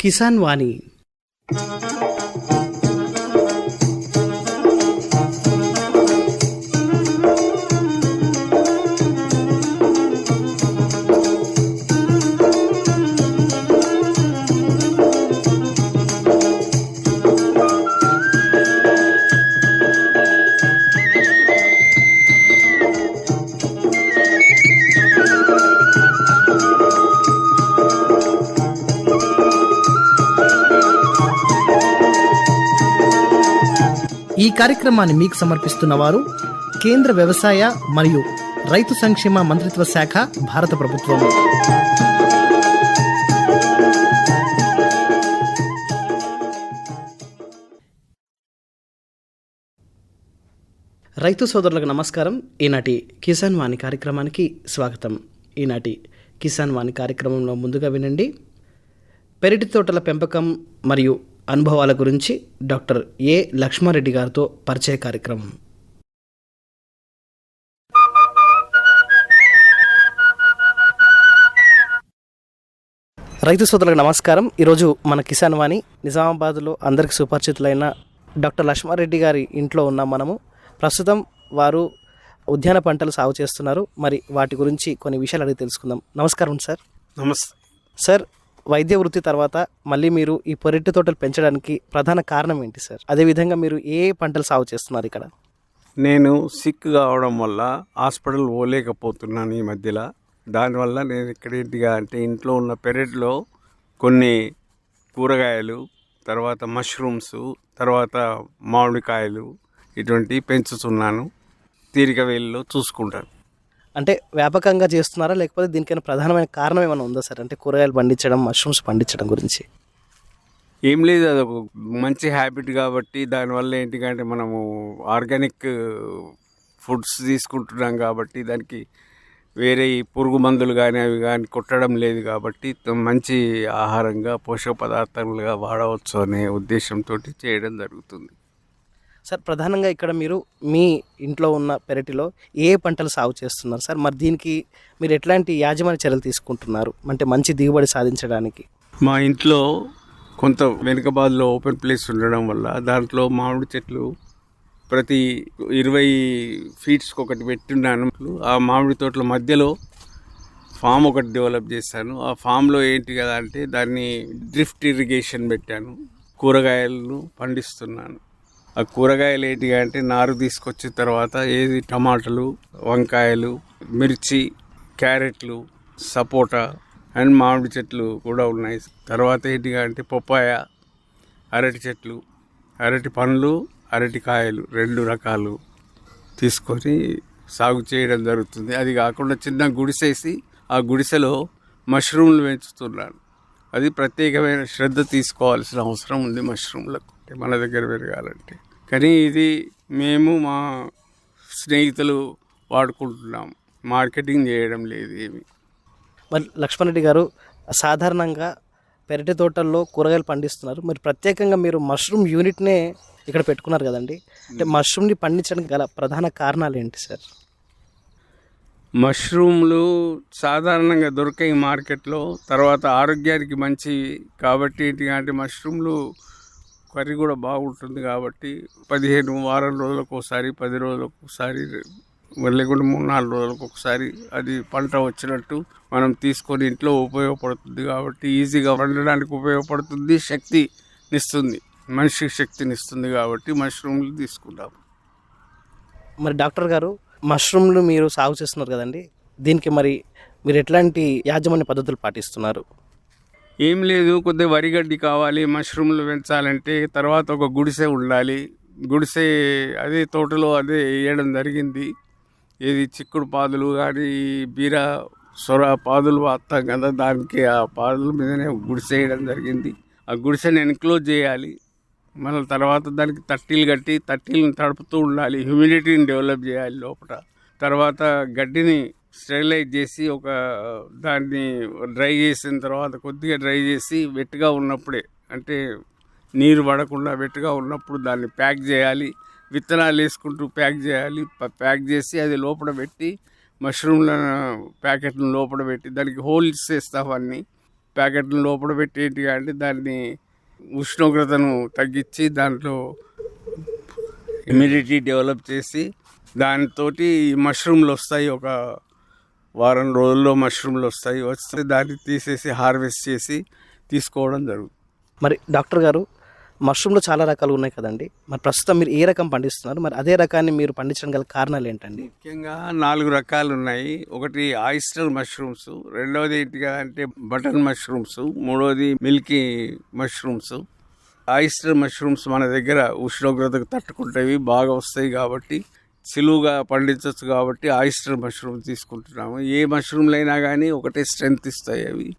కిసాన్ వాణి కార్యక్రమాన్ని మీకు సమర్పిస్తున్న వారు కేంద్ర వ్యవసాయ మరియు రైతు సంక్షేమ మంత్రిత్వ శాఖ భారత ప్రభుత్వం. రైతు సోదరులకు నమస్కారం. ఈనాటి కిసాన్ వాణి కార్యక్రమానికి స్వాగతం. ఈనాటి కిసాన్ వాణి కార్యక్రమంలో ముందుగా వినండి. పెరటి తోటల పెంపకం మరియు అనుభవాల గురించి డాక్టర్ ఏ లక్ష్మారెడ్డి గారితో పరిచయ కార్యక్రమం. రైతు సోదరులకు నమస్కారం. ఈరోజు మన కిసాన్ వాణి నిజామాబాద్లో అందరికి సుపరిచితులైన డాక్టర్ లక్ష్మారెడ్డి గారి ఇంట్లో ఉన్నాం మనము. ప్రస్తుతం వారు ఉద్యాన పంటలు సాగు చేస్తున్నారు. మరి వాటి గురించి కొన్ని విషయాలు అడిగి తెలుసుకుందాం. నమస్కారం సార్. నమస్తే. సార్ వైద్య వృత్తి తర్వాత మళ్ళీ మీరు ఈ పొరటి తోటలు పెంచడానికి ప్రధాన కారణం ఏంటి సార్? అదేవిధంగా మీరు ఏ పంటలు సాగు చేస్తున్నారు ఇక్కడ? నేను సిక్ కావడం వల్ల హాస్పిటల్ పోలేకపోతున్నాను ఈ మధ్యలో. దానివల్ల నేను ఇక్కడ ఏంటిగా అంటే ఇంట్లో ఉన్న పెరట్లో కొన్ని కూరగాయలు తర్వాత మష్రూమ్స్ తర్వాత మామిడికాయలు ఇటువంటివి పెంచుతున్నాను. తీరిక వేలలో చూసుకుంటాను. అంటే వ్యాపకంగా చేస్తున్నారా? లేకపోతే దీనికైనా ప్రధానమైన కారణం ఏమైనా ఉందా సార్? అంటే కూరగాయలు పండించడం మష్రూమ్స్ పండించడం గురించి. ఏం లేదు అది ఒక మంచి హ్యాబిట్ కాబట్టి దానివల్ల ఏంటికంటే మనము ఆర్గానిక్ ఫుడ్స్ తీసుకుంటున్నాం కాబట్టి దానికి వేరే పురుగు మందులు కానీ అవి కానీ కొట్టడం లేదు కాబట్టి మంచి ఆహారంగా పోషక పదార్థాలుగా వాడవచ్చు అనే ఉద్దేశంతో చేయడం జరుగుతుంది. సార్ ప్రధానంగా ఇక్కడ మీరు మీ ఇంట్లో ఉన్న పెరటిలో ఏ పంటలు సాగు చేస్తున్నారు? సార్ మరి దీనికి మీరు ఎట్లాంటి యాజమాన్య చర్యలు తీసుకుంటున్నారు? అంటే మంచి దిగుబడి సాధించడానికి. మా ఇంట్లో కొంత వెనుకబాద్లో ఓపెన్ ప్లేస్ ఉండడం వల్ల దాంట్లో మామిడి చెట్లు ప్రతి ఇరవై ఫీట్స్కి ఒకటి పెట్టున్నాను ఆ మామిడి తోటల మధ్యలో ఫామ్ ఒకటి డెవలప్ చేశాను. ఆ ఫామ్లో ఏంటి కదా అంటే దాన్ని డ్రిఫ్ట్ ఇరిగేషన్ పెట్టాను. కూరగాయలను పండిస్తున్నాను. ఆ కూరగాయలు ఏంటి అంటే నారు తీసుకొచ్చిన తర్వాత ఏది టమాటాలు వంకాయలు మిర్చి క్యారెట్లు సపోటా అండ్ మామిడి చెట్లు కూడా ఉన్నాయి. తర్వాత ఏంటిగా అంటే పప్పాయ అరటి చెట్లు అరటి పండ్లు అరటి కాయలు రెండు రకాలు తీసుకొని సాగు చేయడం జరుగుతుంది. అది కాకుండా చిన్న గుడిసేసి ఆ గుడిసెలో మష్రూమ్లు పెంచుతున్నాను అది ప్రత్యేకమైన శ్రద్ధ తీసుకోవాల్సిన అవసరం ఉంది మష్రూమ్లకు. మన దగ్గర పెరగాలంటే. కానీ ఇది మేము మా స్నేహితులు వాడుకుంటున్నాం. మార్కెటింగ్ చేయడం లేదు ఏమి. మరి లక్ష్మణ్ రెడ్డి గారు సాధారణంగా పెరటి తోటల్లో కూరగాయలు పండిస్తున్నారు. మరి ప్రత్యేకంగా మీరు మష్రూమ్ యూనిట్నే ఇక్కడ పెట్టుకున్నారు కదండి. అంటే మష్రూమ్ని పండించడానికి గల ప్రధాన కారణాలు ఏంటి సార్? మష్రూమ్లు సాధారణంగా దొరికాయి మార్కెట్లో తర్వాత ఆరోగ్యానికి మంచివి కాబట్టి అంటే మష్రూమ్లు కర్రీ కూడా బాగుంటుంది కాబట్టి పదిహేను వారం రోజులకు ఒకసారి పది రోజులకు ఒకసారి లేకుంటే మూడు నాలుగు రోజులకు ఒకసారి అది పంట వచ్చినట్టు మనం తీసుకొని ఇంట్లో ఉపయోగపడుతుంది కాబట్టి ఈజీగా వండడానికి ఉపయోగపడుతుంది శక్తినిస్తుంది. మనిషికి శక్తినిస్తుంది కాబట్టి మష్రూమ్లు తీసుకుంటాం. మరి డాక్టర్ గారు మష్రూమ్లు మీరు సాగు చేస్తున్నారు కదండి దీనికి మరి మీరు ఎట్లాంటి యాజమాన్య పద్ధతులు పాటిస్తున్నారు? ఏం లేదు కొద్దిగా వరిగడ్డి కావాలి మష్రూమ్లు పెంచాలంటే తర్వాత ఒక గుడిసె ఉండాలి. గుడిసె అదే తోటలో అదే వేయడం జరిగింది. ఏది చిక్కుడు పాదులు కానీ బీర సొర పాదులు వస్తాం కదా దానికి ఆ పాదుల మీదనే గుడిసె వేయడం జరిగింది. ఆ గుడిసెని ఎన్క్లోజ్ చేయాలి. మళ్ళీ తర్వాత దానికి తట్టీలు కట్టి తట్టీలను తడుపుతూ ఉండాలి. హ్యూమిడిటీని డెవలప్ చేయాలి లోపల. తర్వాత గడ్డిని స్టెరిలైజ్ చేసి ఒక దాన్ని డ్రై చేసిన తర్వాత కొద్దిగా డ్రై చేసి వెట్టుగా ఉన్నప్పుడే అంటే నీరు పడకుండా వెట్టుగా ఉన్నప్పుడు దాన్ని ప్యాక్ చేయాలి. విత్తనాలు వేసుకుంటూ ప్యాక్ చేయాలి. ప్యాక్ చేసి అది లోపల పెట్టి మష్రూమ్ల ప్యాకెట్లను లోపల పెట్టి దానికి హోల్స్ వేస్తాం అన్నీ. ప్యాకెట్లను లోపల పెట్టేటి అంటే దాన్ని ఉష్ణోగ్రతను తగ్గించి దాంట్లో ఇమ్యూనిటీ డెవలప్ చేసి దానితోటి మష్రూమ్లు వస్తాయి. ఒక వారం రోజుల్లో మష్రూమ్లు వస్తాయి. వస్తే దాన్ని తీసేసి హార్వెస్ట్ చేసి తీసుకోవడం జరుగుతుంది. మరి డాక్టర్ గారు మష్రూమ్లో చాలా రకాలు ఉన్నాయి కదండి. మరి ప్రస్తుతం మీరు ఏ రకం పండిస్తున్నారు? మరి అదే రకాన్ని మీరు పండించడం గల కారణాలు ఏంటండి? ముఖ్యంగా నాలుగు రకాలు ఉన్నాయి. ఒకటి ఆయిస్టర్ మష్రూమ్స్ రెండవది ఏంటిగా అంటే బటన్ మష్రూమ్స్ మూడవది మిల్కీ మష్రూమ్స్. ఆయిస్టర్ మష్రూమ్స్ మన దగ్గర ఉష్ణోగ్రతకు తట్టుకుంటేవి బాగా వస్తాయి కాబట్టి సులువుగా పండించవచ్చు కాబట్టి ఆయిస్టర్ మష్రూమ్ తీసుకుంటున్నాము. ఏ మష్రూమ్లు అయినా కానీ ఒకటే స్ట్రెంగ్త్ ఇస్తాయి అవి.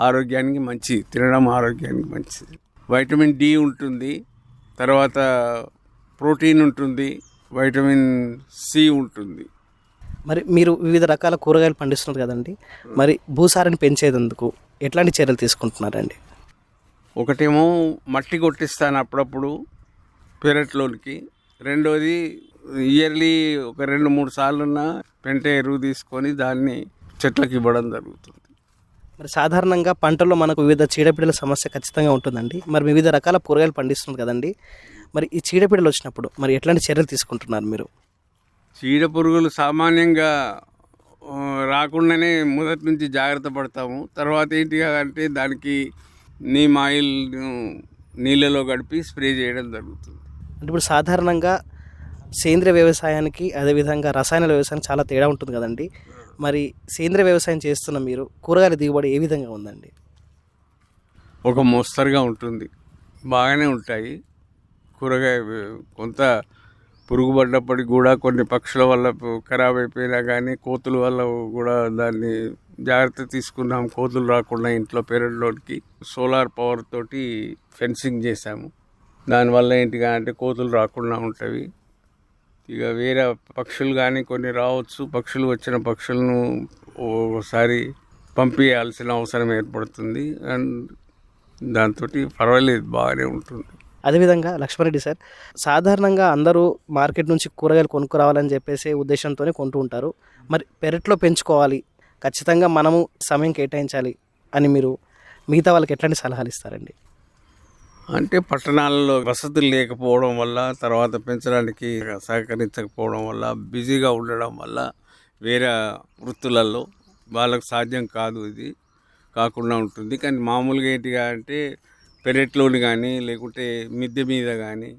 ఆరోగ్యానికి మంచి తినడం ఆరోగ్యానికి మంచిది. వైటమిన్ డి ఉంటుంది. తర్వాత ప్రోటీన్ ఉంటుంది. వైటమిన్ సి ఉంటుంది. మరి మీరు వివిధ రకాల కూరగాయలు పండిస్తున్నారు కదండి. మరి భూసారాన్ని పెంచేందుకు ఎట్లాంటి చర్యలు తీసుకుంటున్నారండి? ఒకటేమో మట్టి కొట్టిస్తాను అప్పుడప్పుడు. పెరట్లోనికి. రెండోది ఇయర్లీ ఒక రెండు మూడు సార్లున్న పెంట ఎరువు తీసుకొని దాన్ని చెట్లకు ఇవ్వడం జరుగుతుంది. మరి సాధారణంగా పంటల్లో మనకు వివిధ చీడపీడల సమస్య ఖచ్చితంగా ఉంటుందండి. మరి వివిధ రకాల కూరగాయలు పండిస్తున్నారు కదండి. మరి ఈ చీడపీడలు వచ్చినప్పుడు మరి ఎట్లాంటి చర్యలు తీసుకుంటున్నారు మీరు? చీడ పురుగులు సామాన్యంగా రాకుండానే మొదటి నుంచి జాగ్రత్త పడతాము. తర్వాత ఏంటిగా అంటే దానికి నీమ్ ఆయిల్ నీళ్ళలో గడిపి స్ప్రే చేయడం జరుగుతుంది. అంటే ఇప్పుడు సాధారణంగా సేంద్రియ వ్యవసాయానికి అదేవిధంగా రసాయన వ్యవసాయానికి చాలా తేడా ఉంటుంది కదండి. మరి సేంద్రియ వ్యవసాయం చేస్తున్న మీరు కూరగాయల దిగుబడి ఏ విధంగా ఉందండి? ఒక మోస్తరుగా ఉంటుంది. బాగానే ఉంటాయి. కూరగాయ కొంత పురుగు పడ్డప్పటికి కూడా కొన్ని పక్షుల వల్ల ఖరాబ్ అయిపోయినా కానీ కోతుల వల్ల కూడా దాన్ని జాగ్రత్త తీసుకున్నాం. కోతులు రాకుండా ఇంట్లో పెరట్లోకి సోలార్ పవర్ తోటి ఫెన్సింగ్ చేశాము. దానివల్ల ఏంటిగా అంటే కోతులు రాకుండా ఉంటాయి ఇక వేరే పక్షులు కానీ కొన్ని రావచ్చు. పక్షులు వచ్చిన పక్షులను ఒకసారి పంపించాల్సిన అవసరం ఏర్పడుతుంది. అండ్ దాంతో పర్వాలేదు బాగానే ఉంటుంది. అదేవిధంగా లక్ష్మణరెడ్డి సార్ సాధారణంగా అందరూ మార్కెట్ నుంచి కూరగాయలు కొనుక్కురావాలని చెప్పేసి ఉద్దేశంతోనే కొంటూ ఉంటారు. మరి పెరట్లో పెంచుకోవాలి. ఖచ్చితంగా మనము సమయం కేటాయించాలి అని మీరు మిగతా వాళ్ళకి ఎట్లాంటి సలహాలు ఇస్తారండి? అంటే పట్టణాలలో వసతులు లేకపోవడం వల్ల తర్వాత పెంచడానికి సహకరించకపోవడం వల్ల బిజీగా ఉండడం వల్ల వేరే వృత్తులలో వాళ్ళకు సాధ్యం కాదు ఇది కాకుండా ఉంటుంది. కానీ మామూలుగా ఏంటిగా అంటే పెరట్లోని కానీ లేకుంటే మిద్దె మీద కానీ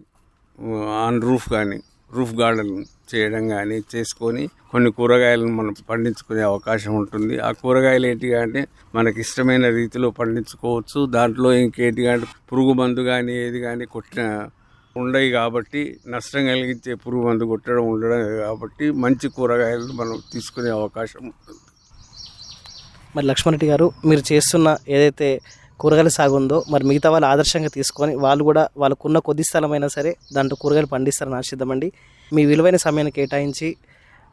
ఆన్ రూఫ్ కానీ రూఫ్ గార్డెన్ చేయడం కానీ చేసుకొని కొన్ని కూరగాయలను మనం పండించుకునే అవకాశం ఉంటుంది. ఆ కూరగాయలు ఏంటిగా అంటే మనకి ఇష్టమైన రీతిలో పండించుకోవచ్చు. దాంట్లో ఇంకేంటిగా అంటే పురుగు మందు కానీ ఏది కానీ కొట్టిన ఉండవు కాబట్టి నష్టం కలిగించే పురుగు మందు కొట్టడం ఉండడం కాబట్టి మంచి కూరగాయలను మనం తీసుకునే అవకాశం ఉంటుంది. మరి లక్ష్మణరెడ్డి గారు మీరు చేస్తున్న ఏదైతే కూరగాయల సాగు ఉందో మరి మిగతా వాళ్ళు ఆదర్శంగా తీసుకొని వాళ్ళు కూడా వాళ్ళకున్న కొద్ది స్థలమైనా సరే దాంట్లో కూరగాయలు పండిస్తారని ఆశిద్దామండి. మీ విలువైన సమయాన్ని కేటాయించి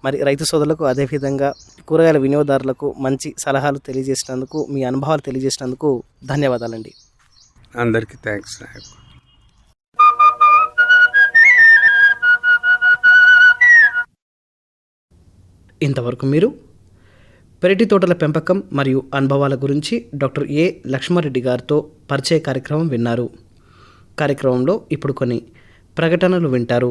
మరి రైతు సోదరులకు అదేవిధంగా కూరగాయల వినియోగదారులకు మంచి సలహాలు తెలియజేసినందుకు మీ అనుభవాలు తెలియజేసినందుకు ధన్యవాదాలండి. అందరికీ థ్యాంక్స్ నాయకు ఇంతవరకు మీరు పెరటి తోటల పెంపకం మరియు అనుభవాల గురించి డాక్టర్ ఏ లక్ష్మారెడ్డి గారితో పరిచయ కార్యక్రమం విన్నారు. కార్యక్రమంలో ఇప్పుడు కొన్ని ప్రకటనలు వింటారు.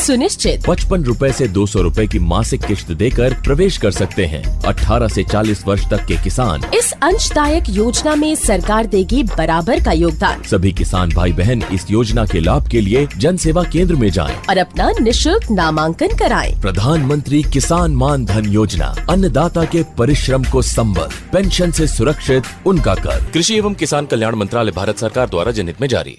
सुनिश्चित। पचपन रूपए ऐसी दो सौ रूपए की मासिक किश्त देकर प्रवेश कर सकते हैं। 18 से 40 वर्ष तक के किसान। इस अंशदायक योजना में सरकार देगी बराबर का योगदान। सभी किसान भाई बहन इस योजना के लाभ के लिए जन सेवा केंद्र में जाएँ। और अपना निशुल्क नामांकन कराएँ। प्रधानमंत्री किसान मान धन योजना अन्नदाता के परिश्रम को संबल पेंशन से सुरक्षित उनका कर। कृषि एवं किसान कल्याण मंत्रालय भारत सरकार द्वारा जनहित में जारी।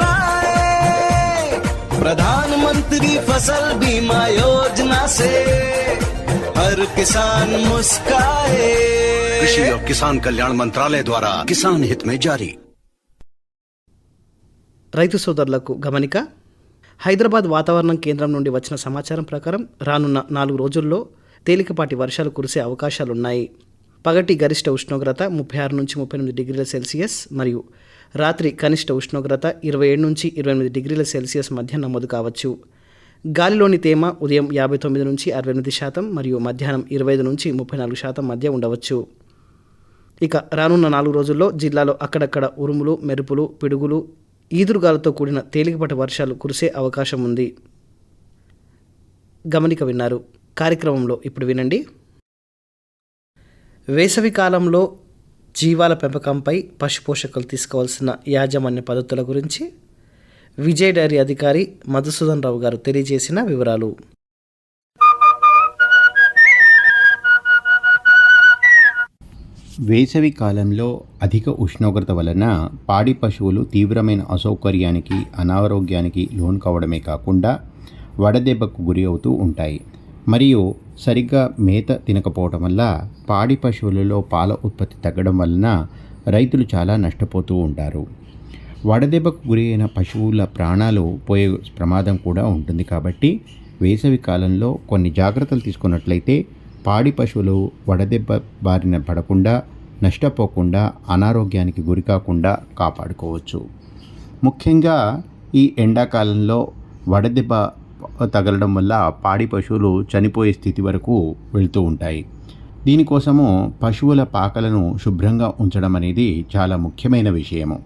प्रधानमंत्री फसल बीमा योजना से हर किसान मुस्काए कृषि और किसान कल्याण मंत्रालय द्वारा किसान हित में जारी రైతు సోదరులకు గమనిక హైదరాబాద్ వాతావరణం కేంద్రం నుండి వచ్చిన సమాచారం ప్రకారం రానున్న నాలుగు రోజుల్లో తేలికపాటి వర్షాలు కురిసే అవకాశాలున్నాయి పగటి గరిష్ట ఉష్ణోగ్రత ముప్పై ఆరు నుంచి ముప్పై ఎనిమిది డిగ్రీల సెల్సియస్ మరియు రాత్రి కనిష్ట ఉష్ణోగ్రత ఇరవై ఏడు నుంచి ఇరవై ఎనిమిది డిగ్రీల సెల్సియస్ మధ్య నమోదు కావచ్చు. గాలిలోని తేమ ఉదయం యాభై తొమ్మిది నుంచి అరవై ఎనిమిది శాతం మరియు మధ్యాహ్నం ఇరవై ఐదు నుంచి ముప్పై నాలుగు శాతం మధ్య ఉండవచ్చు. ఇక రానున్న నాలుగు రోజుల్లో జిల్లాలో అక్కడక్కడ ఉరుములు మెరుపులు పిడుగులు ఈదురుగాలతో కూడిన తేలికపాటి వర్షాలు కురిసే అవకాశం ఉంది. గమనిక విన్నారు. కార్యక్రమంలో ఇప్పుడు వినండి. వేసవి కాలంలో జీవాల పెంపకంపై పశుపోషకులు తీసుకోవాల్సిన యాజమాన్య పద్ధతుల గురించి విజయ్ డైరీ అధికారి మధుసూదన్ రావు గారు తెలియజేసిన వివరాలు. వేసవి కాలంలో అధిక ఉష్ణోగ్రత వలన పాడి పశువులు తీవ్రమైన అసౌకర్యానికి అనారోగ్యానికి లోన్ కావడమే కాకుండా వడదెబ్బకు గురి అవుతూ ఉంటాయి. మరియు సరిగ్గా మేత తినకపోవడం వల్ల పాడి పశువులలో పాల ఉత్పత్తి తగ్గడం వలన రైతులు చాలా నష్టపోతూ ఉంటారు. వడదెబ్బకు గురైన పశువుల ప్రాణాలు పోయే ప్రమాదం కూడా ఉంటుంది కాబట్టి వేసవి కాలంలో కొన్ని జాగ్రత్తలు తీసుకున్నట్లయితే పాడి పశువులు వడదెబ్బ బారిన పడకుండా నష్టపోకుండా అనారోగ్యానికి గురికాకుండా కాపాడుకోవచ్చు. ముఖ్యంగా ఈ ఎండాకాలంలో వడదెబ్బ తగలడం వల్ల పాడి పశువులు చనిపోయే స్థితి వరకు వెళ్తూ ఉంటాయి. దీనికోసము పశువుల పాకలను శుభ్రంగా ఉంచడం అనేది చాలా ముఖ్యమైన విషయము.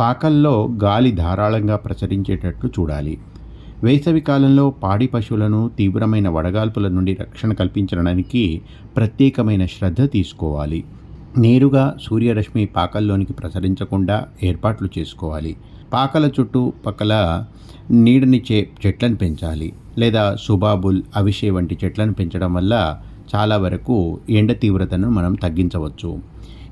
పాకల్లో గాలి ధారాళంగా ప్రసరించేటట్లు చూడాలి. వేసవి కాలంలో పాడి పశువులను తీవ్రమైన వడగాల్పుల నుండి రక్షణ కల్పించడానికి ప్రత్యేకమైన శ్రద్ధ తీసుకోవాలి. నేరుగా సూర్యరశ్మి పాకల్లోనికి ప్రసరించకుండా ఏర్పాట్లు చేసుకోవాలి. పాకల చుట్టూ పక్కల నీడనిచ్చే చెట్లను పెంచాలి. లేదా సుబాబుల్ అవిషే వంటి చెట్లను పెంచడం వల్ల చాలా వరకు ఎండ తీవ్రతను మనం తగ్గించవచ్చు.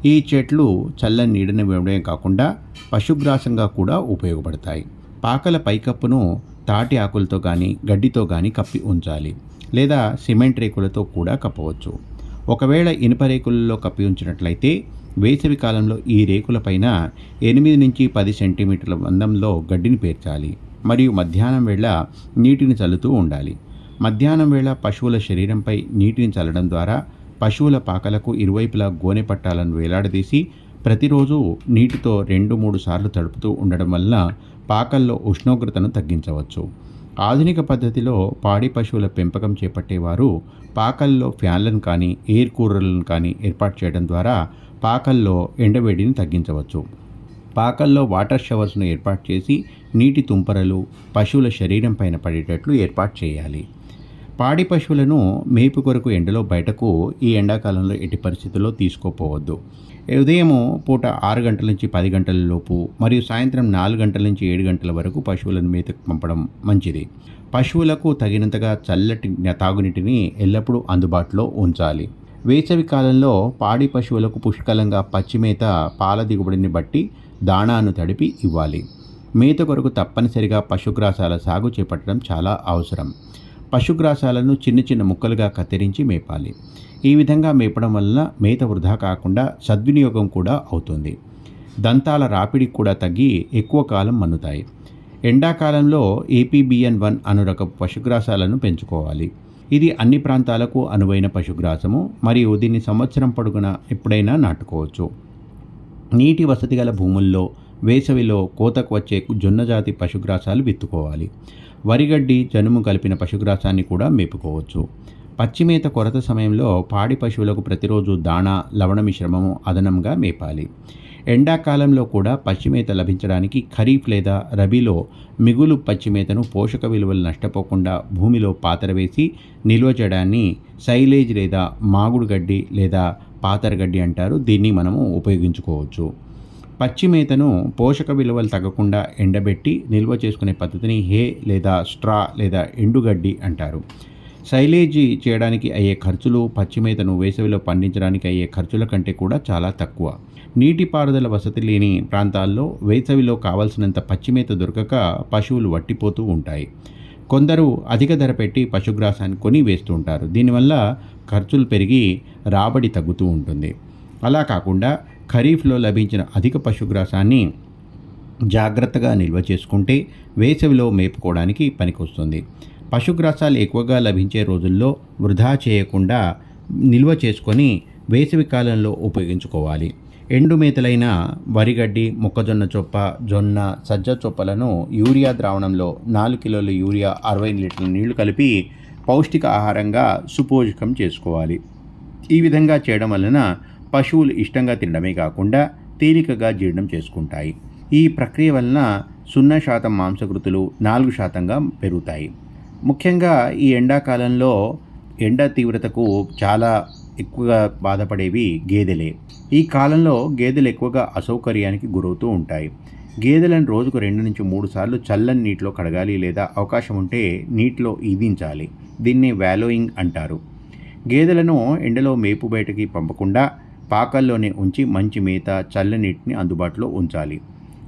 ఈ చెట్లు చల్లని నీడని ఇవ్వడమే కాకుండా పశుగ్రాసంగా కూడా ఉపయోగపడతాయి. పాకల పైకప్పును తాటి ఆకులతో కానీ గడ్డితో కానీ కప్పి ఉంచాలి. లేదా సిమెంట్ రేకులతో కూడా కప్పవచ్చు. ఒకవేళ ఇనుప రేకులలో కప్పి ఉంచినట్లయితే వేసవి కాలంలో ఈ రేకులపైన ఎనిమిది నుంచి పది సెంటీమీటర్ల మందంలో గడ్డిని పేర్చాలి. మరియు మధ్యాహ్నం వేళ నీటిని చల్లుతూ ఉండాలి. మధ్యాహ్నం వేళ పశువుల శరీరంపై నీటిని చల్లడం ద్వారా పశువుల పాకలకు ఇరువైపులా గోనె పట్టాలను వేలాడదీసి ప్రతిరోజు నీటితో రెండు మూడు సార్లు తడుపుతూ ఉండడం వల్ల పాకల్లో ఉష్ణోగ్రతను తగ్గించవచ్చు. ఆధునిక పద్ధతిలో పాడి పశువుల పెంపకం చేపట్టేవారు పాకల్లో ఫ్యాన్లను కానీ ఎయిర్ కూలర్లను కానీ ఏర్పాటు చేయడం ద్వారా పాకల్లో ఎండవేడిని తగ్గించవచ్చు. పాకల్లో వాటర్ షవర్స్ను ఏర్పాటు చేసి నీటి తుంపరలు పశువుల శరీరం పైన పడేటట్లు ఏర్పాటు చేయాలి. పాడి పశువులను మేపు కొరకు ఎండలో బయటకు ఈ ఎండాకాలంలో ఎట్టి పరిస్థితుల్లో తీసుకోపోవద్దు. ఉదయము పూట ఆరు గంటల నుంచి పది గంటల లోపు మరియు సాయంత్రం నాలుగు గంటల నుంచి ఏడు గంటల వరకు పశువులను మేతకు పంపడం మంచిది. పశువులకు తగినంతగా చల్లటి తాగునీటిని ఎల్లప్పుడూ అందుబాటులో ఉంచాలి. వేసవి కాలంలో పాడి పశువులకు పుష్కలంగా పచ్చిమేత పాల దిగుబడిని బట్టి దాణాను తడిపి ఇవ్వాలి. మేత కొరకు తప్పనిసరిగా పశుగ్రాసాల సాగు చేపట్టడం చాలా అవసరం. పశుగ్రాసాలను చిన్న చిన్న ముక్కలుగా కత్తిరించి మేపాలి. ఈ విధంగా మేపడం వలన మేత వృధా కాకుండా సద్వినియోగం కూడా అవుతుంది. దంతాల రాపిడి కూడా తగ్గి ఎక్కువ కాలం మన్నుతాయి. ఎండాకాలంలో ఏపీబిఎన్ వన్ అను రకపు పశుగ్రాసాలను పెంచుకోవాలి. ఇది అన్ని ప్రాంతాలకు అనువైన పశుగ్రాసము. మరియు దీన్ని సంవత్సరం పొడుగున ఎప్పుడైనా నాటుకోవచ్చు. నీటి వసతి గల భూముల్లో వేసవిలో కోతకు వచ్చే జొన్నజాతి పశుగ్రాసాలు విత్తుకోవాలి. వరిగడ్డి జనుము కలిపిన పశుగ్రాసాన్ని కూడా మేపుకోవచ్చు. పచ్చిమేత కొరత సమయంలో పాడి పశువులకు ప్రతిరోజు దాణా లవణ మిశ్రమము అదనంగా మేపాలి. ఎండాకాలంలో కూడా పచ్చిమేత లభించడానికి ఖరీఫ్ లేదా రబీలో మిగులు పచ్చిమేతను పోషక విలువలు నష్టపోకుండా భూమిలో పాతరవేసి నిల్వ చేయడాన్ని సైలేజ్ లేదా మాగుడు గడ్డి లేదా పాతరగడ్డి అంటారు. దీన్ని మనము ఉపయోగించుకోవచ్చు. పచ్చి మేతను పోషక విలువలు తగ్గకుండా ఎండబెట్టి నిల్వ చేసుకునే పద్ధతిని హే లేదా స్ట్రా లేదా ఎండుగడ్డి అంటారు. సైలేజీ చేయడానికి అయ్యే ఖర్చులు పచ్చి మేతను వేసవిలో పండించడానికి అయ్యే ఖర్చుల కంటే కూడా చాలా తక్కువ. నీటిపారుదల వసతి లేని ప్రాంతాల్లో వేసవిలో కావలసినంత పచ్చిమేత దొరకక పశువులు వట్టిపోతూ ఉంటాయి. కొందరు అధిక ధర పెట్టి పశుగ్రాసాన్ని కొని వేస్తూ ఉంటారు. దీనివల్ల ఖర్చులు పెరిగి రాబడి తగ్గుతూ ఉంటుంది. అలా కాకుండా ఖరీఫ్లో లభించిన అధిక పశుగ్రాసాన్ని జాగ్రత్తగా నిల్వ చేసుకుంటే వేసవిలో మేపుకోవడానికి పనికొస్తుంది. పశుగ్రాసాలు ఎక్కువగా లభించే రోజుల్లో వృధా చేయకుండా నిల్వ చేసుకొని వేసవి కాలంలో ఉపయోగించుకోవాలి. ఎండు మేతలైన వరిగడ్డి మొక్కజొన్న చొప్ప జొన్న సజ్జ చొప్పలను యూరియా ద్రావణంలో నాలుగు కిలోల యూరియా అరవై లీటర్ల నీళ్ళు కలిపి పౌష్టిక ఆహారంగా సుపోషకం చేసుకోవాలి. ఈ విధంగా చేయడం వలన పశువులు ఇష్టంగా తినడమే కాకుండా తేలికగా జీర్ణం చేసుకుంటాయి. ఈ ప్రక్రియ వలన సున్నా శాతం మాంసకృతులు నాలుగు శాతంగా పెరుగుతాయి. ముఖ్యంగా ఈ ఎండాకాలంలో ఎండ తీవ్రతకు చాలా ఎక్కువగా బాధపడేవి గేదెలే. ఈ కాలంలో గేదెలు ఎక్కువగా అసౌకర్యానికి గురవుతూ ఉంటాయి. గేదెలను రోజుకు రెండు నుంచి మూడు సార్లు చల్లని నీటిలో కడగాలి లేదా అవకాశం ఉంటే నీటిలో ఈదించాలి. దీన్ని వ్యాలోయింగ్ అంటారు. గేదెలను ఎండలో మేపు బయటకి పంపకుండా పాకల్లోనే ఉంచి మంచి మేత చల్లనీటిని అందుబాటులో ఉంచాలి.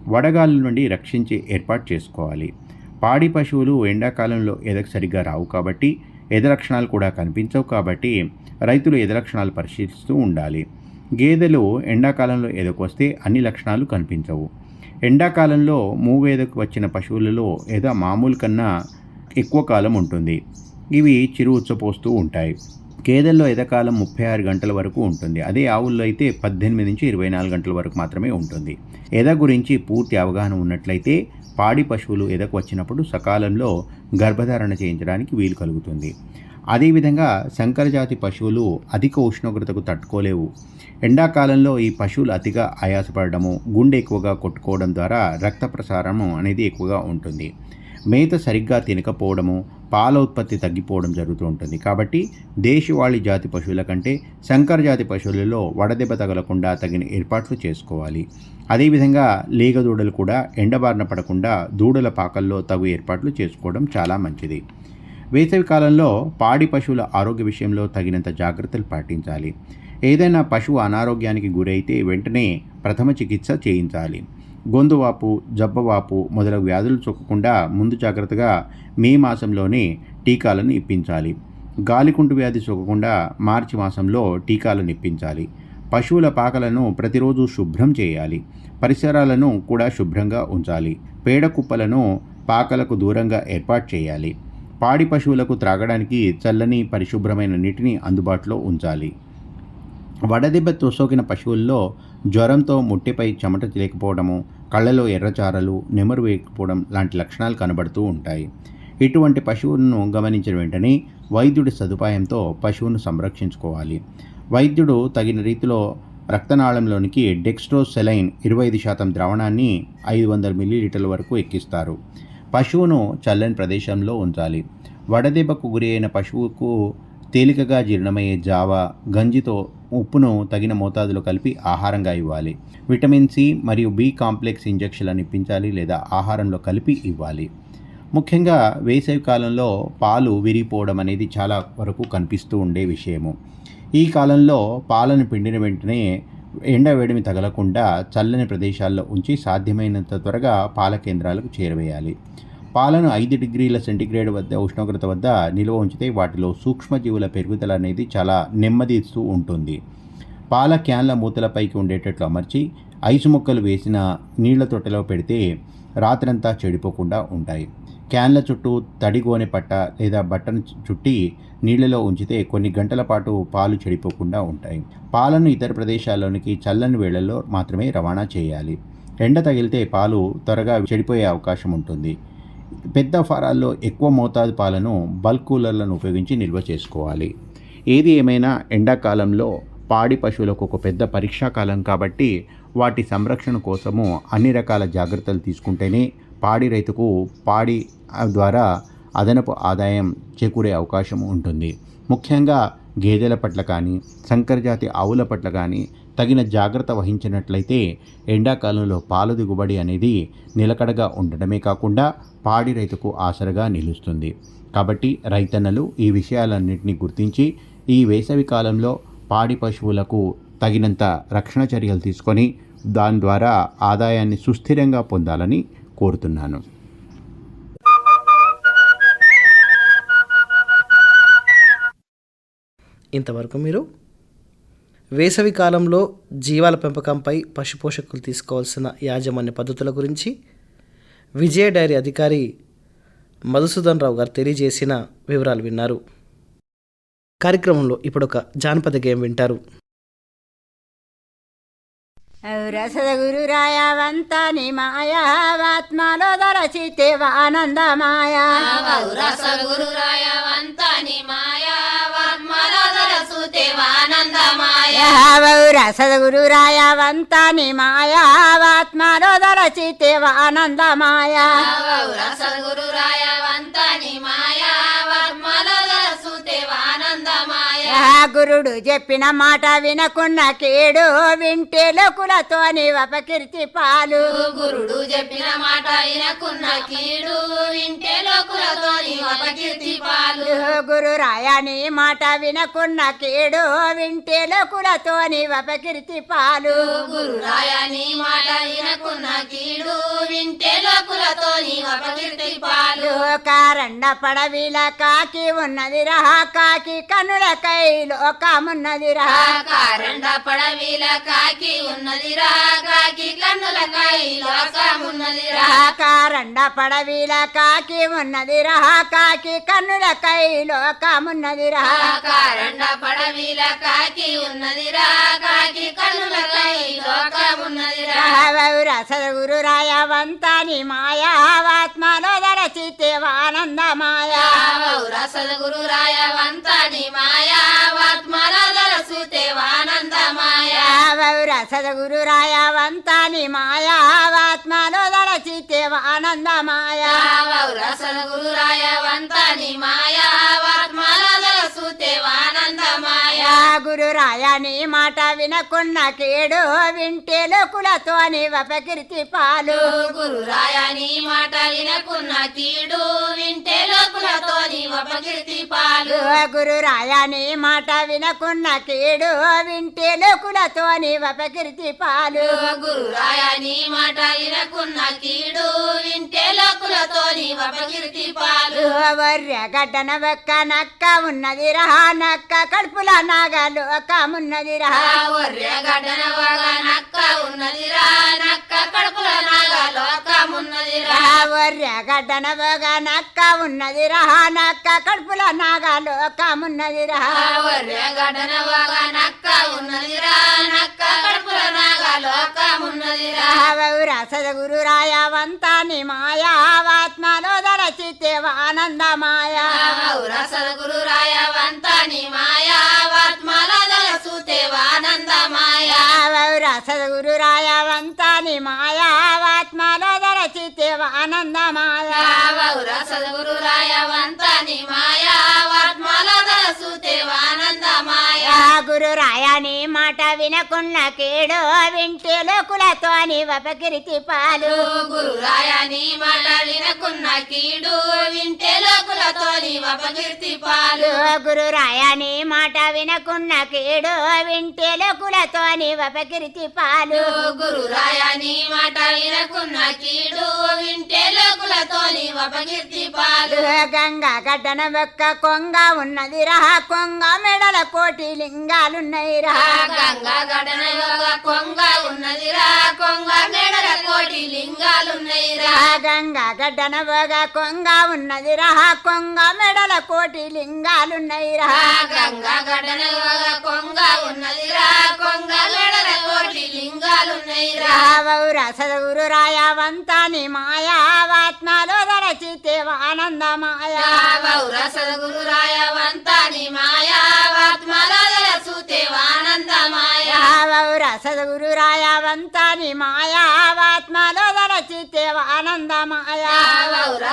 వడగాళ్ళ నుండి రక్షించే ఏర్పాటు చేసుకోవాలి. పాడి పశువులు ఎండాకాలంలో ఎదకు సరిగ్గా రావు కాబట్టి ఎదలక్షణాలు కూడా కనిపించవు కాబట్టి రైతులు ఎదలక్షణాలు పరిశీలిస్తూ ఉండాలి. గేదెలు ఎండాకాలంలో ఎదకొస్తే అన్ని లక్షణాలు కనిపించవు. ఎండాకాలంలో మూవేదకు వచ్చిన పశువులలో ఎద మామూలు కన్నా ఎక్కువ కాలం ఉంటుంది. ఇవి చిరు ఉచ్చపోస్తూ ఉంటాయి. గేదెల్లో ఎదకాలం ముప్పై ఆరు గంటల వరకు ఉంటుంది. అదే ఆవుల్లో అయితే పద్దెనిమిది నుంచి ఇరవై నాలుగు గంటల వరకు మాత్రమే ఉంటుంది. ఎద గురించి పూర్తి అవగాహన ఉన్నట్లయితే పాడి పశువులు ఎదకు వచ్చినప్పుడు సకాలంలో గర్భధారణ చేయించడానికి వీలు కలుగుతుంది. అదేవిధంగా సంకరజాతి పశువులు అధిక ఉష్ణోగ్రతకు తట్టుకోలేవు. ఎండాకాలంలో ఈ పశువులు అతిగా ఆయాసపడము గుండె ఎక్కువగా కొట్టుకోవడం ద్వారా రక్త ప్రసారము అనేది ఎక్కువగా ఉంటుంది. మేత సరిగ్గా తినకపోవడము పాల ఉత్పత్తి తగ్గిపోవడం జరుగుతూ ఉంటుంది. కాబట్టి దేశవాళీ జాతి పశువుల కంటే సంకర జాతి పశువులలో వడదెబ్బ తగలకుండా తగిన ఏర్పాట్లు చేసుకోవాలి. అదేవిధంగా లేగ దూడలు కూడా ఎండబారిన పడకుండా దూడల పాకల్లో తగు ఏర్పాట్లు చేసుకోవడం చాలా మంచిది. వేసవి కాలంలో పాడి పశువుల ఆరోగ్య విషయంలో తగినంత జాగ్రత్తలు పాటించాలి. ఏదైనా పశువు అనారోగ్యానికి గురైతే వెంటనే ప్రథమ చికిత్స చేయించాలి. గొంతువాపు జబ్బవాపు మొదలగు వ్యాధులు చొక్కకుండా ముందు జాగ్రత్తగా మే మాసంలోనే టీకాలను ఇప్పించాలి. గాలికుంటు వ్యాధి సోకకుండా మార్చి మాసంలో టీకాలను ఇప్పించాలి. పశువుల పాకలను ప్రతిరోజు శుభ్రం చేయాలి. పరిసరాలను కూడా శుభ్రంగా ఉంచాలి. పేడ కుప్పలను పాకలకు దూరంగా ఏర్పాటు చేయాలి. పాడి పశువులకు త్రాగడానికి చల్లని పరిశుభ్రమైన నీటిని అందుబాటులో ఉంచాలి. వడదెబ్బ సోకిన పశువుల్లో జ్వరంతో ముట్టిపై చెమట లేకపోవడము కళ్ళలో ఎర్రచారలు నెమరు వేయకపోవడం లాంటి లక్షణాలు కనబడుతూ ఉంటాయి. ఇటువంటి పశువులను గమనించిన వెంటనే వైద్యుడి సదుపాయంతో పశువును సంరక్షించుకోవాలి. వైద్యుడు తగిన రీతిలో రక్తనాళంలోనికి డెక్స్ట్రోసెలైన్ ఇరవై ఐదు శాతం ద్రావణాన్ని ఐదు వందల మిల్లీలీటర్ల వరకు ఎక్కిస్తారు. పశువును చల్లని ప్రదేశంలో ఉంచాలి. వడదెబ్బకు గురి అయిన పశువుకు తేలికగా జీర్ణమయ్యే జావ గంజితో ఉప్పును తగిన మోతాదులో కలిపి ఆహారంగా ఇవ్వాలి. విటమిన్ సి మరియు బి కాంప్లెక్స్ ఇంజెక్షన్లను ఇప్పించాలి లేదా ఆహారంలో కలిపి ఇవ్వాలి. ముఖ్యంగా వేసవి కాలంలో పాలు విరిగిపోవడం అనేది చాలా వరకు కనిపిస్తూ ఉండే విషయము. ఈ కాలంలో పాలను పిండిన వెంటనే ఎండ వేడిమి తగలకుండా చల్లని ప్రదేశాల్లో ఉంచి సాధ్యమైనంత త్వరగా పాల కేంద్రాలకు చేరవేయాలి. పాలను ఐదు డిగ్రీల సెంటీగ్రేడ్ వద్ద ఉష్ణోగ్రత వద్ద నిల్వ ఉంచితే వాటిలో సూక్ష్మజీవుల పెరుగుదల అనేది చాలా నెమ్మదిస్తూ ఉంటుంది. పాల క్యాన్ల మూతలపైకి ఉండేటట్లు అమర్చి ఐసు ముక్కలు వేసిన నీళ్ళ తొట్టెలో పెడితే రాత్రంతా చెడిపోకుండా ఉంటాయి. క్యాన్ల చుట్టూ తడిగోనె పట్ట లేదా బట్టను చుట్టి నీళ్ళలో ఉంచితే కొన్ని గంటల పాటు పాలు చెడిపోకుండా ఉంటాయి. పాలను ఇతర ప్రదేశాల్లోనికి చల్లని వేళల్లో మాత్రమే రవాణా చేయాలి. ఎండ తగిలితే పాలు త్వరగా చెడిపోయే అవకాశం ఉంటుంది. పెద్ద ఫారాల్లో ఎక్కువ మోతాదు పాలను బల్క్ కూలర్లను ఉపయోగించి నిల్వ చేసుకోవాలి. ఏది ఏమైనా ఎండాకాలంలో పాడి పశువులకు ఒక పెద్ద పరీక్షా కాలం కాబట్టి వాటి సంరక్షణ కోసము అన్ని రకాల జాగ్రత్తలు తీసుకుంటేనే పాడి రైతుకు పాడి ద్వారా అదనపు ఆదాయం చేకూరే అవకాశం ఉంటుంది. ముఖ్యంగా గేదెల పట్ల కానీ సంకరజాతి ఆవుల పట్ల కానీ తగిన జాగ్రత్త వహించినట్లయితే ఎండాకాలంలో పాల దిగుబడి అనేది నిలకడగా ఉండడమే కాకుండా పాడి రైతుకు ఆసరగా నిలుస్తుంది. కాబట్టి రైతన్నలు ఈ విషయాలన్నింటినీ గుర్తించి ఈ వేసవి కాలంలో పాడి పశువులకు తగినంత రక్షణ చర్యలు తీసుకొని దాని ద్వారా ఆదాయాన్ని సుస్థిరంగా పొందాలని కోరుతున్నాను. ఇంతవరకు మీరు వేసవి కాలంలో జీవాల పెంపకంపై పశుపోషకులు తీసుకోవాల్సిన యాజమాన్య పద్ధతుల గురించి విజయ డైరీ అధికారి మధుసూదన్ రావు గారు తెలియజేసిన వివరాలు విన్నారు. కార్యక్రమంలో ఇప్పుడు ఒక జానపద గేమ్ వింటారు. రసద గురురాయవంత ని మాయావాత్మలో దరచితే ఆనందమాయ రస గురురాయవంత ని మాయావాత్మలో దరసుతే ఆనందమాయ రసద గురురాయవంత ని మాయావాత్మలో దరచితే ఆనందమాయ గురురాయవంత గురుడు చెప్పిన మాట వినకున్న కేడు వింటే లోకులతోని అపకీర్తి పాలు. గురుడు చెప్పిన మాట వినకున్న కీడు వింటే లోకులతో అపకీర్తి పాలు. గురు రాయని మాట వినకున్న కేడు వింటే లోకులతోని అపకీర్తి పాలు. గురు రాయని మాట వినకున్న కీడు వింటే లోకులతో అపకీర్తి పాలు కారండ పడవిల కాకి ఉన్నది రహ కాకి కనుల కై లోకమున్నది రహ కారండ పడవిల కాకి ఉన్నది ఉన్నదిరా కాకి కన్నుల కై లోకమున్నది లోకమున్నదిరా కారండ పడవిల కాకి ఉన్నది రహ కాకి కన్నులకై లోకమున్నది రహ కారండ పడవిల కాకి ఉన్నది ఉన్నదిరా కాకి కన్నులకై లోకమున్నదిరా సదగురు రాయవంతాని మాయావాత్మలో దరచితే రాయవంతాని సుతే ఆనందమాయ సదగురు రాయవంతాని మాయావాత్మలో దరచితే ఆనందమాయ సదగురు రాయవంతాని మాయావాత్మల గురు రాయని మాట వినకున్న కేడు వింటే లోకులతోని అపకీర్తి పాలు. గురు రాయని మాట వినకున్న కీడు వింటే లోకులతో అపకీర్తి పాలు. గురు రాయని మాట వినకున్న కేడు వింటే లోకులతోని అపకీర్తి పాలు. గురు రాయని మాట వినకున్న కీడు వింటే లోకులతో అపకీర్తి పాలు. వర్య గడ్డన నక్క ఉన్నది రహ నక్క కడుపుల నాగలోకమున్నది నక్క ఉన్నదిరా నక్క కడుపుల నాగ లోకమున్నదిరా వర్య గడ్డన ఒగ నక్క కడుపుల ఉన్నదిరా నక్క కడుపుల నాగ లోకమున్నదిరా సదగురు రాయవంతాని మాయావాత్మలో దరచితే ఆనందమాయ సదగురు రాయవంతాని మాయావాత్మల దలసుతే సద్గురురాయవంతాని మాయావాత్మలో దరచితే ఆనందమాయ సద్గురురాయవంతాని మా రాయని మాట వినకున్న కేడు వింటే లోకులతోని అపకీర్తి పాలు. గురు రాయని మాట వినకున్న కీడు వింటే లోకులతో అపకీర్తి పాలు. గురు రాయని మాట వినకున్న కేడు వింటే లోకులతోని అపకీర్తి పాలు. గురు రాయని మాట వినకున్న కీడు వింటే లోకులతో అపకీర్తి పాలు. గంగా గడ్డన ఒక్క కొంగ ఉన్నది. రహ కొంగ మెడల కోటి లింగాలున్నాయి గంగా గడన కొంగ ఉన్నదిరా కొంగ మెడల కోటి గంగా గడ్డన కొంగ ఉన్నది రహ కొంగ మెడల కోటి లింగాలున్నాయి రహ గంగా గడన కొంగ ఉన్నదిరా కొంగ మెడల కోటి లింగాలున్నాయిరా సదగురు రాయవంతాని మాయావాత్మలో దరచితే ఆనందమాయ. సదగురు మాయావాత్మల సదగురు రాయవంతాని మాయావాత్మలో దరచితే ఆనందమాయా.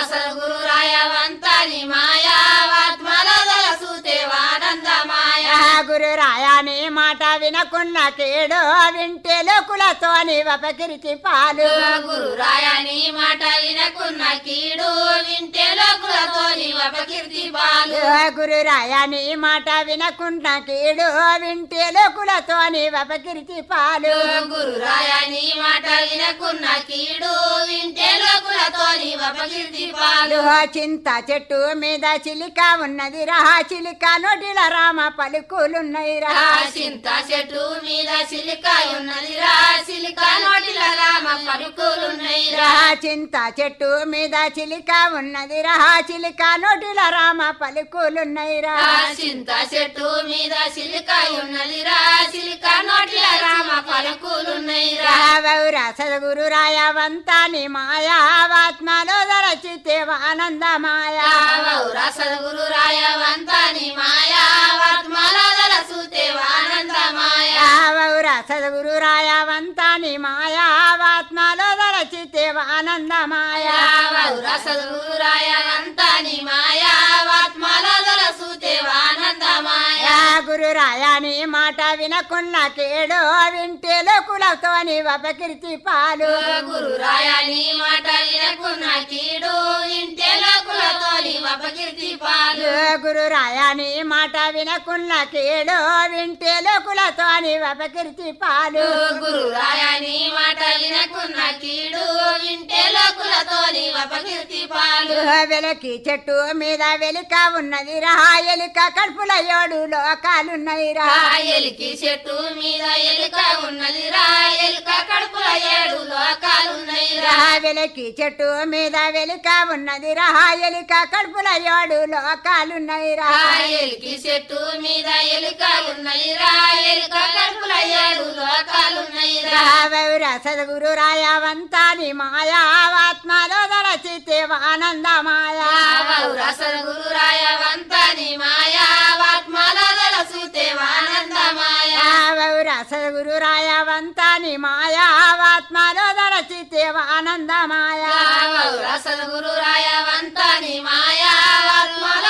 సదగురు రాయవంతాని మాయావాత్మల గురు రాయాని మాట వినకున్న కేడు వింటే లోకులతోని వపకిరికి పాలు. గురు రాయని మాట వినకున్న కీడు వింటే లోకులతోని అపకీర్తి పాలు. గురు రాయాని మాట వినకున్న కేడు వింటే లోకులతోని వపకిరికి పాలు. గురు రాయని మాట వినకున్న కీడు వింటే లోకులతోని అపకీర్తి పాలు. చింత చెట్టు మీద చిలిక ఉన్నది. రా చిలిక నోటిల రామ పలుకులున్నాయి చింత చెట్టు మీద సిలికాయ ఉన్నది రా. సిలిక నోటిల రామ చింత చెట్టు మీద చిలిక ఉన్నది రా చిలిక నోటిల రామ పలుకులున్నాయి రా ఆ చింత చెట్టు మీద సిలికాయ ఉన్నది రా సిలిక నోటిల రామ పలుకులున్నాయి రా రావౌరా సదగురు రాయవంతాని మాయావాత్మలో దరచితే ఆనందమాయా. రావౌరా సద్గురు రాయవంతాని మాయా. ఆత్మల రాయవంతాని మాయావాత్మలో దరచితే ఆనందమాయా రావౌరా సద్గురు రాయవంతాని మాయా ఆత్మల సూతే ఆనంద మాయా యా గురు రాయాని మాట వినకున్న కేడు వింటే లోకులతోని వపకీర్తి పాలు. గురు రాయని మాట గురు రాయాని మాట వినకున్న కేడు వింటే లోకులతోని వపకీర్తి పాలు. గురు రాయని మాట వినకున్న కీడు వింటే లోకులతోని అపకీర్తి పాలు. వెలకి చెట్టు మీద వెలిక ఉన్నది రా ఎలిక కడుపుల ఏడు లోకాలున్నాయి రా. ఎలికి చెట్టు మీద ఎలుక ఉన్నది రా ఎలుక కడుపుల ఏడు లోకాలున్నాయి రా. వెలకి చెట్టు మీద వెలిక ఉన్నది రా ఎలిక కడుపుల ఏడు లోకాలున్నాయి రా. ఎలికి చెట్టు మీద ఎలుక ఉన్నది రా. ఎలుక కడుపుల ఏడు లోకాలున్నాయి రా. రావౌర సద్గురు రాయవంతాని మాయావాత్మలో దరచితే ఆనందమాయా సద్గురు రాయవంతాని మాయా. రావౌర సద్గురు రాయవంతాని మాయావాత్మలో దరచితే ఆనందమాయా రావౌరా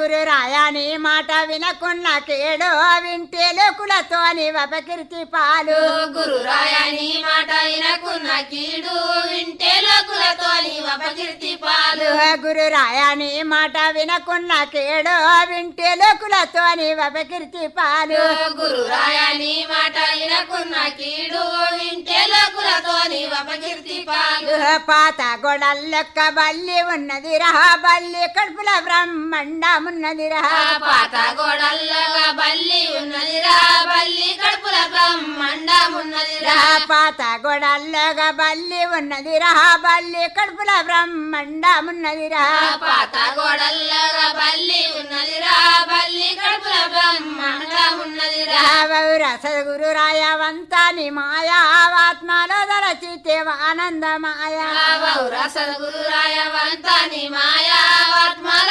గురు రాయాని మాట వినకున్న కేడు వింటే లోకులతోని వపకీర్తి పాలు. గురు రాయని మాట వినకున్న కీడు వింటే లోకులతోని అపకీర్తి పాలు. గురు రాయాని మాట వినకున్న కేడు వింటే లోకులతోని వపకీర్తి పాలు. గురు రాయని మాట వినకున్న కీడు వింటే లోకులతోని అపకీర్తి పాలు. పాత గొడల్లొక్క బల్లి ఉన్నది రహ బల్లి కడుపుల బ్రహ్మండమున్నది రహ పాత గోడల్లగా బల్లి ఉన్నది రా బల్లి కడుపుల బ్రహ్మండమున్నది రా రహ పాత గొడల్లగా బల్లి ఉన్నది రహ బల్లి కడుపుల రహ పాత గోడల్లగా బల్లి ఉన్నది రా బల్లి కడుపుల బ్రహ్మండమున్నది రా రావౌర సద్గురు రాయవంతాని మాయావాత్మలో దరచితే ఆనందమాయా. రావౌరా సద్గురు రాయవంతాని మాయా ఆత్మల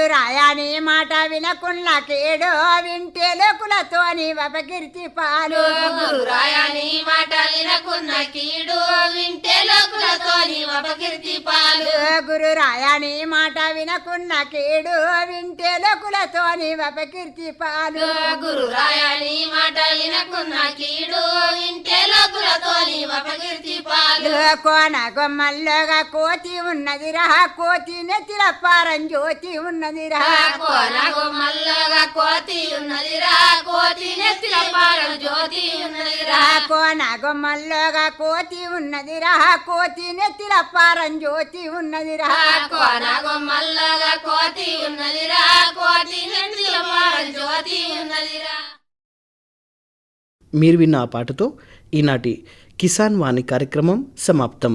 గురు రాయాని మాట వినకున్న కేడు వింటే లోకులతోని వపకీర్తి పాలు. గురు రాయని మాట వినకున్న కీడు వింటే లోకులతోని అపకీర్తి పాలు. గురు రాయాని మాట వినకున్న కేడు వింటే లోకులతోని వపకీర్తి పాలు. గురు రాయని మాట వినకున్న కీడు వింటే లోకులతోని అపకీర్తి పాలు. కోన గొమ్మల్లోగా కోతి ఉన్నది రహ కోతి నెత్తిల పారం జ్యోతి ఉన్నది రహ కోన మల్లగా కోతి ఉన్నది రా కోతి నెత్తిల పారం జ్యోతి ఉన్నది రా. కోన గొమ్మల్లోగా కోతి ఉన్నది రహ కోతి నెత్తిల పారం జ్యోతి ఉన్నది రహ కోన మల్లగా కోతి ఉన్నది రా కోతి నెత్తిల పారం జ్యోతి ఉన్నది రా. మీరు విన్న ఆ పాటతో ఈనాటి కిసాన్ వాణి కార్యక్రమం సమాప్తం.